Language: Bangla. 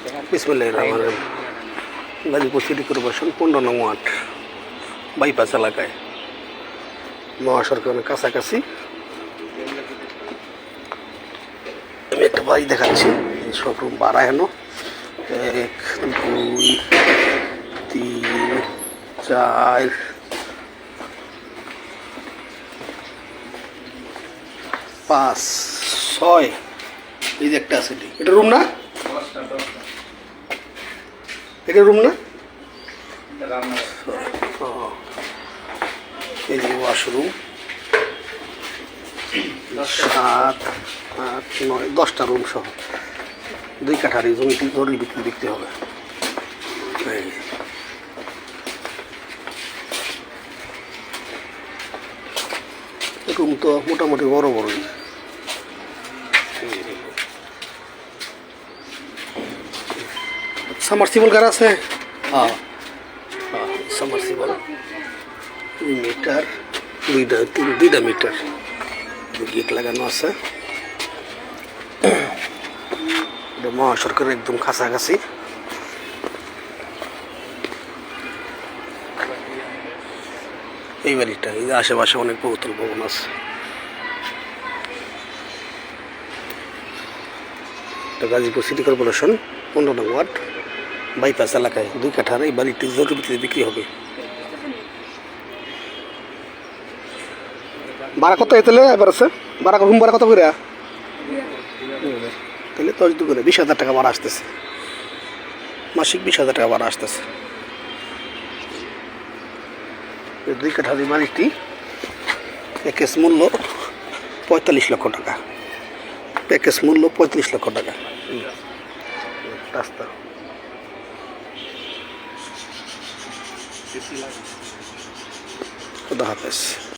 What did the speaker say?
বিসমুল্লাহ রহমান গাজীপুর সিটি কর্পোরেশন পনেরো নং ওয়ার্ড, বাইপাস এলাকায়। মহাসড়কের কাছাকাছি। আমি একটা বাড়ি দেখাচ্ছি এই সব রুম বাড়া হেন এক, দুই, তিন, চার। পাঁচ, ছয়। এই যে একটা আছে, এটা রুম না? এটা রুম না। এই যে ওয়াশরুম সাত আট নয় দশটা রুম সহ। দুই কাঠার জমিটি জরুরি বিক্রি বিক্রি হবে। রুম তো মোটামুটি বড় বড়ই। সামার্সিবল কার আছে? হ্যাঁ। হ্যাঁ সামার্সিবল মিটার দুইটা দুইটা মিটার গেট লাগানো আছে। এটা মহাসড়কের একদম কাছাকাছি। এই বাড়িটা, এই আশেপাশে অনেক বহুতল ভবন আছে। গাজীপুর সিটি কর্পোরেশন, পনেরো নং ওয়ার্ড। বাইপাস এলাকায় দুই কাঠার এই বাড়িটি জরুরিতে বিক্রি হবে। ভাড়া কত এতেলে এবার আছে? ভাড়া রুম ভাড়া কত করে? তাহলে দশ দু করে বিশ হাজার টাকা ভাড়া আসতেছে। মাসিক বিশ হাজার টাকা ভাড়া আসতেছে। দুই কাঠার এই বাড়িটি প্যাকেজ মূল্য পঁয়তাল্লিশ লক্ষ টাকা। প্যাকেজ মূল্য পঁয়ত্রিশ লক্ষ টাকা। রাস্তা। খুদা হাফেজ